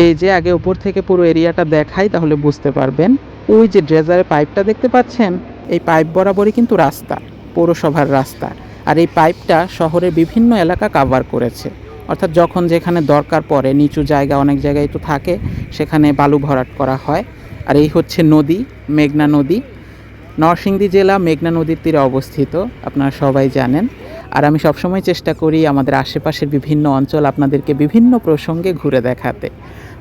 এই যে আগে উপর থেকে পুরো এরিয়াটা দেখাই, তাহলে বুঝতে পারবেন। ওই যে ড্রেজারের পাইপটা দেখতে পাচ্ছেন, এই পাইপ বরাবরই কিন্তু রাস্তা, পৌরসভার রাস্তা। আর এই পাইপটা শহরের বিভিন্ন এলাকা কাভার করেছে। অর্থাৎ যখন যেখানে দরকার পড়ে, নিচু জায়গা অনেক জায়গায় তো থাকে, সেখানে বালু ভরাট করা হয়। আর এই হচ্ছে নদী মেঘনা নদী। নরসিংদী জেলা মেঘনা নদীর তীরে অবস্থিত আপনারা সবাই জানেন। আর আমি সবসময় চেষ্টা করি আমাদের আশেপাশের বিভিন্ন অঞ্চল আপনাদেরকে বিভিন্ন প্রসঙ্গে ঘুরে দেখাতে।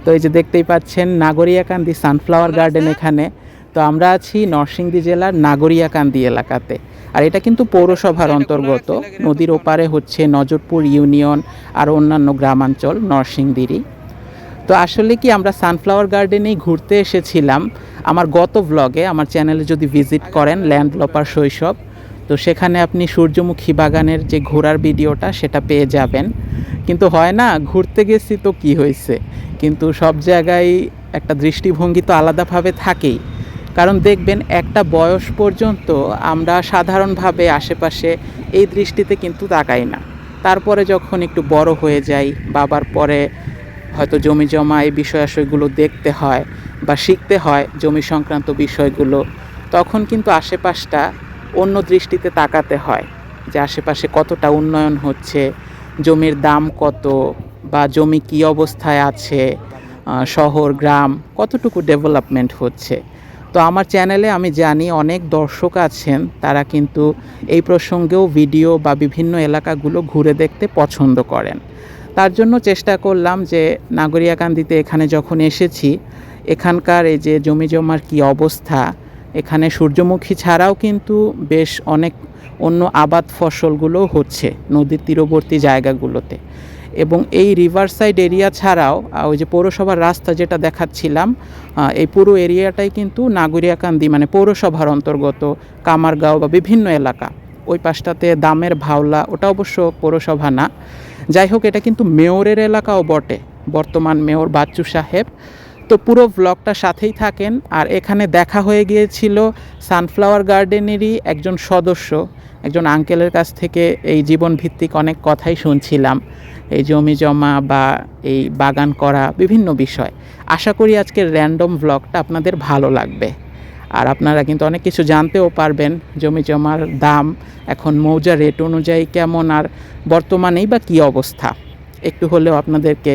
তো এই যে দেখতেই পাচ্ছেন নাগরিয়াকান্দি সানফ্লাওয়ার গার্ডেন এখানে। তো আমরা আছি নরসিংদী জেলার নাগরিয়াকান্দি এলাকাতে। আর এটা কিন্তু পৌরসভার অন্তর্গত। নদীর ওপারে হচ্ছে নজরপুর ইউনিয়ন আর অন্যান্য গ্রামাঞ্চল নরসিংদীরই। তো আসলে কি আমরা সানফ্লাওয়ার গার্ডেনেই ঘুরতে এসেছিলাম। আমার গত ব্লগে আমার চ্যানেলে যদি ভিজিট করেন ল্যান্ড লপার শৈশব, তো সেখানে আপনি সূর্যমুখী বাগানের যে ঘোরার ভিডিওটা সেটা পেয়ে যাবেন। কিন্তু হয় না, ঘুরতে গেছি তো কি হয়েছে? কিন্তু সব জায়গায় একটা দৃষ্টিভঙ্গি তো আলাদাভাবে থাকেই। কারণ দেখবেন, একটা বয়স পর্যন্ত আমরা সাধারণভাবে আশেপাশে এই দৃষ্টিতে কিন্তু তাকাই না। তারপরে যখন একটু বড় হয়ে যাই, বাবার পরে হয়তো জমি জমা এই বিষয় আশয়গুলো দেখতে হয় বা শিখতে হয় জমি সংক্রান্ত বিষয়গুলো, তখন কিন্তু আশেপাশটা অন্য দৃষ্টিতে তাকাতে হয় যে আশেপাশে কতটা উন্নয়ন হচ্ছে, জমির দাম কত বা জমি কী অবস্থায় আছে শহর, গ্রাম, কতটুকু ডেভেলপমেন্ট হচ্ছে। তো আমার চ্যানেলে আমি জানি অনেক দর্শক আছেন, তারা কিন্তু এই প্রসঙ্গেও ভিডিও বা বিভিন্ন এলাকাগুলো ঘুরে দেখতে পছন্দ করেন। তার জন্য চেষ্টা করলাম যে নাগরিয়াকান্দিতে এখানে যখন এসেছি, এখানকার এই যে জমি জমার কী অবস্থা, এখানে সূর্যমুখী ছাড়াও কিন্তু বেশ অনেক অন্য আবাদ ফসলগুলো হচ্ছে নদীর তীরবর্তী জায়গাগুলোতে। এবং এই রিভার সাইড এরিয়া ছাড়াও ওই যে পৌরসভার রাস্তা যেটা দেখাচ্ছিলাম এই পুরো এরিয়াটাই কিন্তু নাগরিয়াকান্দি মানে পৌরসভার অন্তর্গত কামারগাঁও বা বিভিন্ন এলাকা। ওই পাশটাতে দামের ভাওলা, ওটা অবশ্য পৌরসভা না। যাই হোক এটা কিন্তু মেয়রের এলাকাও বটে, বর্তমান মেয়র বাচ্চু সাহেব। তো পুরো ব্লগটা সাথেই থাকেন, আর এখানে দেখা হয়ে গিয়েছিল সানফ্লাওয়ার গার্ডেনেরই একজন সদস্য, একজন আঙ্কেলের কাছ থেকে এই জীবন ভিত্তিক অনেক কথাই শুনছিলাম। এই জমি জমা বা এই বাগান করা বিভিন্ন বিষয়। আশা করি আজকের র্যান্ডম ব্লগটা আপনাদের ভালো লাগবে। আর আপনারা কিন্তু অনেক কিছু জানতেও পারবেন জমি জমার দাম, এখন মৌজা রেট অনুযায়ী কেমন আর বর্তমানেই বা কী অবস্থা। একটু হলেও আপনাদেরকে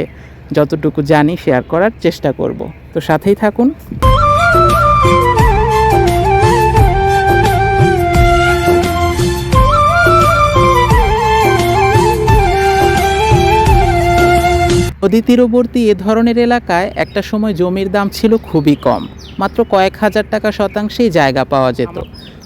যতটুকু জানি শেয়ার করার চেষ্টা করব। তো সাথেই থাকুন। নদী তীরবর্তী এ ধরনের এলাকায় একটা সময় জমির দাম ছিল খুবই কম। মাত্র কয়েক হাজার টাকা শতাংশেই জায়গা পাওয়া যেত।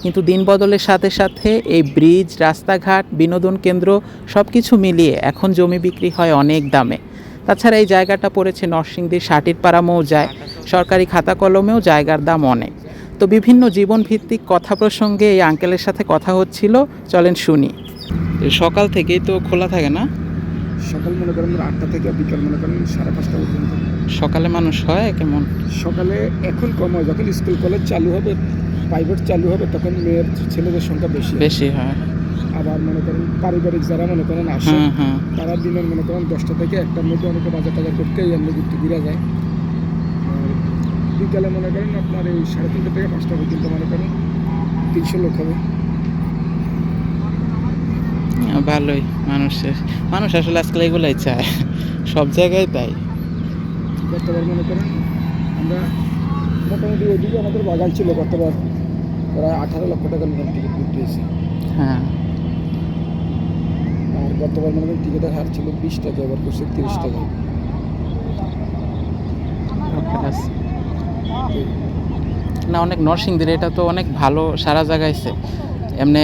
কিন্তু দিন বদলের সাথে সাথে এই ব্রিজ, রাস্তাঘাট, বিনোদন কেন্দ্র সব কিছু মিলিয়ে এখন জমি বিক্রি হয় অনেক দামে। তাছাড়া এই জায়গাটা পড়েছে নরসিংদীর সাটিরপাড়া মৌজায়। সরকারি খাতা কলমেও জায়গার দাম অনেক। তো বিভিন্ন জীবন ভিত্তিক কথা প্রসঙ্গে এই আঙ্কেলের সাথে কথা হচ্ছিল। চলেন শুনি। সকাল থেকেই তো খোলা থাকে না? সকাল মনে করেন আটটা থেকে বিকাল মনে করেন সাড়ে পাঁচটা পর্যন্ত। সকালে মানুষ হয় কেমন? সকালে এখন কম হয় যখন স্কুল কলেজ চালু হবে প্রাইভেট চালু হবে তখন মেয়ের ছেলেদের সংখ্যা বেশি বেশি হয়। আবার মনে করেন পারিবারিক যারা মনে করেন আসে তারা দিনের মনে করেন দশটা থেকে একটার মধ্যে অনেকে বাজার টাজার করতে এমনি ঘুরতে ঘুরে যায়। আর বিকালে মনে করেন আপনার এই সাড়ে তিনটা থেকে পাঁচটা পর্যন্ত মনে করেন তিনশো লোক হবে। ভালোই মানুষের মানুষ আসলে আজকাল এগুলাই চায়। সব জায়গায় তাই। গতবার মনে করেন আমরা মোটামুটি ওইদিকে আমাদের বাগান ছিল গতবার প্রায় আঠারো লক্ষ টাকার মতন টিকিট করতে হয়েছে হ্যাঁ। আর গতবার মনে করেন টিকিটের হার ছিল বিশ টাকা এবার করছে তিরিশ টাকা। না অনেক নরসিংদীর এটা তো অনেক ভালো সারা জায়গায়ছে এমনি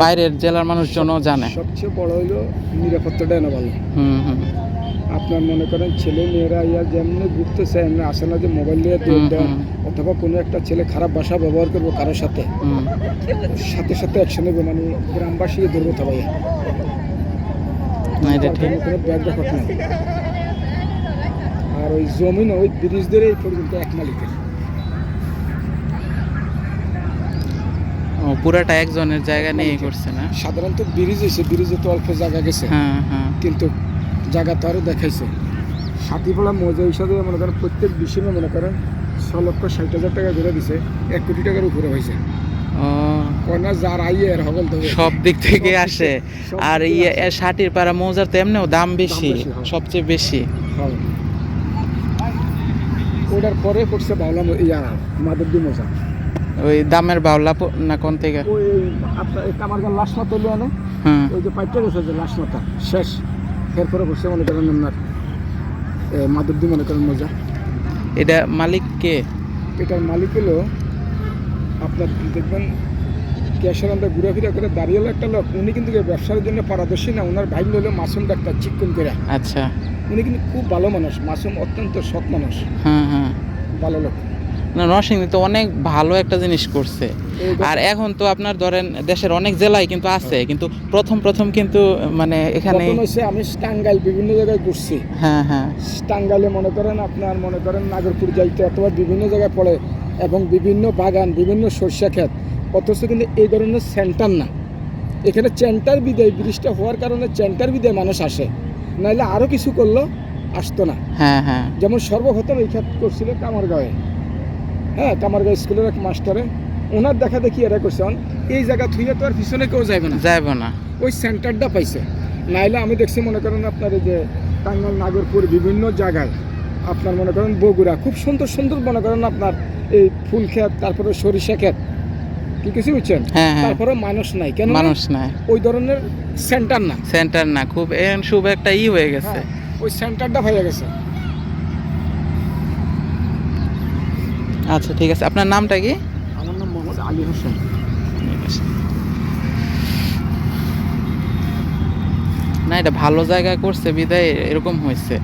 বাইরের জেলার মানুষজনও জানে। সবচেয়ে বড় হইল নিরাপত্তাটা না ভালো হুম হুম আপনার মনে করেন ছেলে মেয়েরা ইয়া যেমনি ঘুরতেছে এমনি আসে না যে মোবাইল নিয়ে হুম। অথবা কোনো একটা ছেলে খারাপ ভাষা ব্যবহার করব কারোর সাথে। সাথে সাথে অ্যাকশন নেবে মানে গ্রামবাসী ধরবো কোনো ব্যাগ রেকর্ড নেই। আর ওই জমিন ওই ব্রিজ ধরে এই পর্যন্ত এক মালিকের। পুরাটা একজনের জায়গা নিয়ে করছে না। সাধারণত ব্রিজ হয়েছে ব্রিজে তো অল্প জায়গা গেছে। হ্যাঁ হ্যাঁ। কিন্তু জায়গা তো আরও দেখাইছে। সাথীপাড়া মৌজা হিসাবে মনে করেন প্রত্যেক বিষয়ে মনে করেন ছ লক্ষ ষাট হাজার টাকা ঘুরে দিছে এক কোটি টাকার উপরে হয়েছে ও। কয়না যার আইয়ে এর হগল দেবে সব দিক থেকে আসে। আর ইয়ে। ষাটির পাড়া মৌজার তো এমনিও দাম বেশি। সবচেয়ে বেশি। ওটার পরে পড়ছে বাউলা ম- ইয়া মাদুদ্দি মজা। ওই দামের বাউলা না কোন থেকে? ওই আপনার লাশ মাথা লিয়ে আনে ওই যে পাইপটা গেছে যে লাশ মাথা শেষ। এরপরে পড়ছে মনে করেন আপনার এ, মাদুদ্দি মনে করেন মজা। এটা মালিক কে? এটার মালিক হলো আপনার দেখবেন ক্যাশের আমরা ঘুরাফিরা করে দাঁড়িয়ে একটা লোক উনি কিন্তু ব্যবসার জন্য পারদর্শী না ওনার ভাই হলো মাসুম ডাক্তার চিকন করে। আচ্ছা। উনি কিন্তু খুব ভালো মানুষ মাসুম অত্যন্ত সৎ মানুষ। হ্যাঁ হ্যাঁ ভালো লোক। নরসিংদী তো অনেক ভালো একটা জিনিস করছে। আর এখন তো আপনার ধরেন দেশের অনেক জেলায় কিন্তু আছে কিন্তু প্রথম প্রথম কিন্তু মানে এখানে আমি টাঙ্গাইল বিভিন্ন জায়গায় ঘুরছি। হ্যাঁ হ্যাঁ। টাঙ্গাইলে মনে করেন আপনার মনে করেন নাগরপুর যাইতে অথবা বিভিন্ন জায়গায় পড়ে এবং বিভিন্ন বাগান বিভিন্ন সর্ষা ক্ষেত অথচ কিন্তু এই ধরনের সেন্টার না। এখানে চেন্টার বিদায় ব্রিজটা হওয়ার কারণে চেন্টার বিদায় মানুষ আসে। নাইলে আরও কিছু করল আসতো না। হ্যাঁ হ্যাঁ। যেমন সর্বপ্রথম এই ক্ষেত করছিল কামারগাঁয়ে হ্যাঁ কামারগাঁও স্কুলের এক মাস্টারে। ওনার দেখা দেখি এরা করছে এই জায়গা থুইয়ে তো আর পিছনে কেউ যাবে না। যাইব না। ওই সেন্টারটা পাইছে। নাইলে আমি দেখছি মনে করেন আপনার এই যে টাঙ্গাইল নাগরপুর বিভিন্ন জায়গায় আপনার মনে করেন বগুড়া খুব সুন্দর সুন্দর মনে করেন আপনার এই ফুল ক্ষেত তারপরে সরিষা ক্ষেত। কি কিছু বুঝছেন? হ্যাঁ হ্যাঁ। তারপরে মানুষ নাই। কেন মানুষ নাই। ওই ধরনের সেন্টার না। সেন্টার না খুব এন শুভ একটা ই হয়ে গেছে। হ্যাঁ, ওই সেন্টারটা হয়ে গেছে। আচ্ছা ঠিক আছে। আপনার নামটা কি? আমার নাম মোহাম্মদ আলী হোসেন। না এটা ভালো জায়গায় করছে বিদায় এরকম হয়েছে।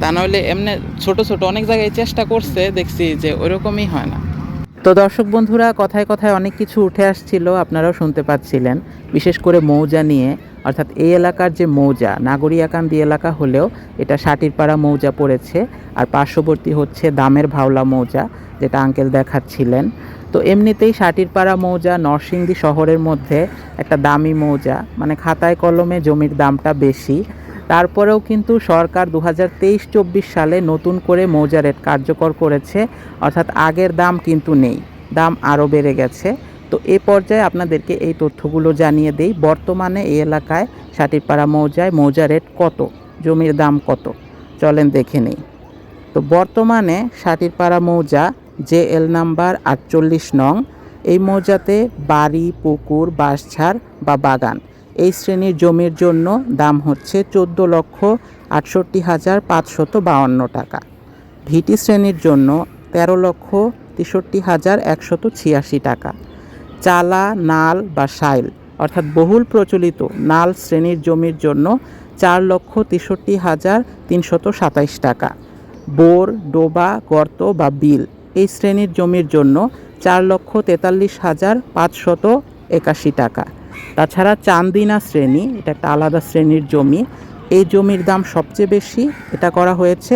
তা নাহলে এমনি ছোট ছোট অনেক জায়গায় চেষ্টা করছে দেখছি যে ওইরকমই হয় না। তো দর্শক বন্ধুরা কথায় কথায় অনেক কিছু উঠে আসছিল আপনারাও শুনতে পাচ্ছিলেন। বিশেষ করে মৌজা নিয়ে। অর্থাৎ এই এলাকার যে মৌজা, নাগরিয়াকান্দি এলাকা হলেও এটা সাটিরপাড়া মৌজা পড়েছে আর পার্শ্ববর্তী হচ্ছে দামের ভাওলা মৌজা, যেটা আঙ্কেল দেখাচ্ছিলেন। তো এমনিতেই সাটিরপাড়া মৌজা নরসিংদী শহরের মধ্যে একটা দামি মৌজা মানে খাতায় কলমে জমির দামটা বেশি। তারপরেও কিন্তু সরকার দু হাজার তেইশ চব্বিশ সালে নতুন করে মৌজা রেট কার্যকর করেছে, অর্থাৎ আগের দাম কিন্তু নেই, দাম আরও বেড়ে গেছে। তো এ পর্যায়ে আপনাদেরকে এই তথ্যগুলো জানিয়ে দেই। বর্তমানে এই এলাকায় সাটিরপাড়া মৌজায় মৌজা রেট কত? জমির দাম কত? চলেন দেখে নেই। তো বর্তমানে সাটিরপাড়া মৌজা জে এল নাম্বার আটচল্লিশ নং, এই মৌজাতে বাড়ি, পুকুর, বাঁশঝাড় বা বাগান, এই শ্রেণির জমির জন্য দাম হচ্ছে চোদ্দ লক্ষ আটষট্টি হাজার পাঁচশত বাউন্ন টাকা। ভিটি শ্রেণির জন্য তেরো লক্ষ তেষট্টি হাজার একশত ছিয়াশি টাকা। চালা, নাল বা সাইল, অর্থাৎ বহুল প্রচলিত নাল শ্রেণির জমির জন্য চার লক্ষ তেষট্টি হাজার তিনশত সাতাইশ টাকা। বোর, ডোবা, গর্ত বা বিল এই শ্রেণির জমির জন্য চার লক্ষ তেতাল্লিশ হাজার পাঁচশত একাশি টাকা। তাছাড়া চান্দিনা শ্রেণি, এটা একটা আলাদা শ্রেণির জমি, এই জমির দাম সবচেয়ে বেশি, এটা করা হয়েছে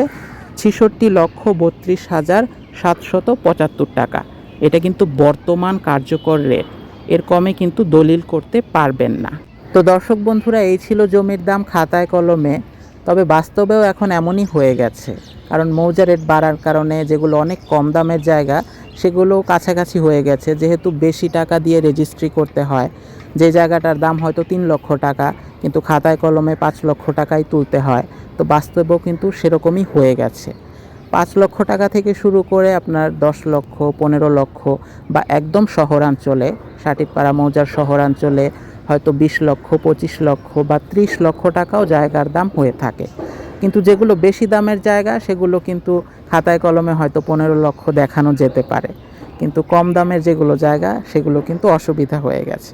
ছেষট্টি লক্ষ বত্রিশ হাজার সাতশত পঁচাত্তর টাকা। এটা কিন্তু বর্তমান কার্যকর রেট। এর কমে কিন্তু দলিল করতে পারবেন না। তো দর্শক বন্ধুরা, এই ছিল জমির দাম খাতায় কলমে। তবে বাস্তবেও এখন এমনই হয়ে গেছে। কারণ মৌজা রেট বাড়ার কারণে যেগুলো অনেক কম দামের জায়গা, সেগুলো কাছাকাছি হয়ে গেছে। যেহেতু বেশি টাকা দিয়ে রেজিস্ট্রি করতে হয়, যে জায়গাটার দাম হয়তো তিন লক্ষ টাকা, কিন্তু খাতায় কলমে পাঁচ লক্ষ টাকাই তুলতে হয়। তো বাস্তবেও কিন্তু সেরকমই হয়ে গেছে। পাঁচ লক্ষ টাকা থেকে শুরু করে আপনার দশ লক্ষ, পনেরো লক্ষ বা একদম শহরাঞ্চলে, সাটিকপাড়া, মৌজার শহরাঞ্চলে হয়তো বিশ লক্ষ, পঁচিশ লক্ষ বা ত্রিশ লক্ষ টাকাও জায়গার দাম হয়ে থাকে। কিন্তু যেগুলো বেশি দামের জায়গা, সেগুলো কিন্তু খাতায় কলমে হয়তো পনেরো লক্ষ দেখানো যেতে পারে। কিন্তু কম দামের যেগুলো জায়গা, সেগুলো কিন্তু অসুবিধা হয়ে গেছে।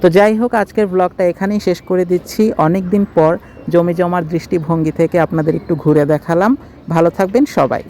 তো যাই হোক, আজকের ব্লগটা এখানেই শেষ করে দিচ্ছি। অনেক দিন পর জমি জমার দৃষ্টিভঙ্গি থেকে আপনাদের একটু ঘুরে দেখালাম। ভালো থাকবেন সবাই।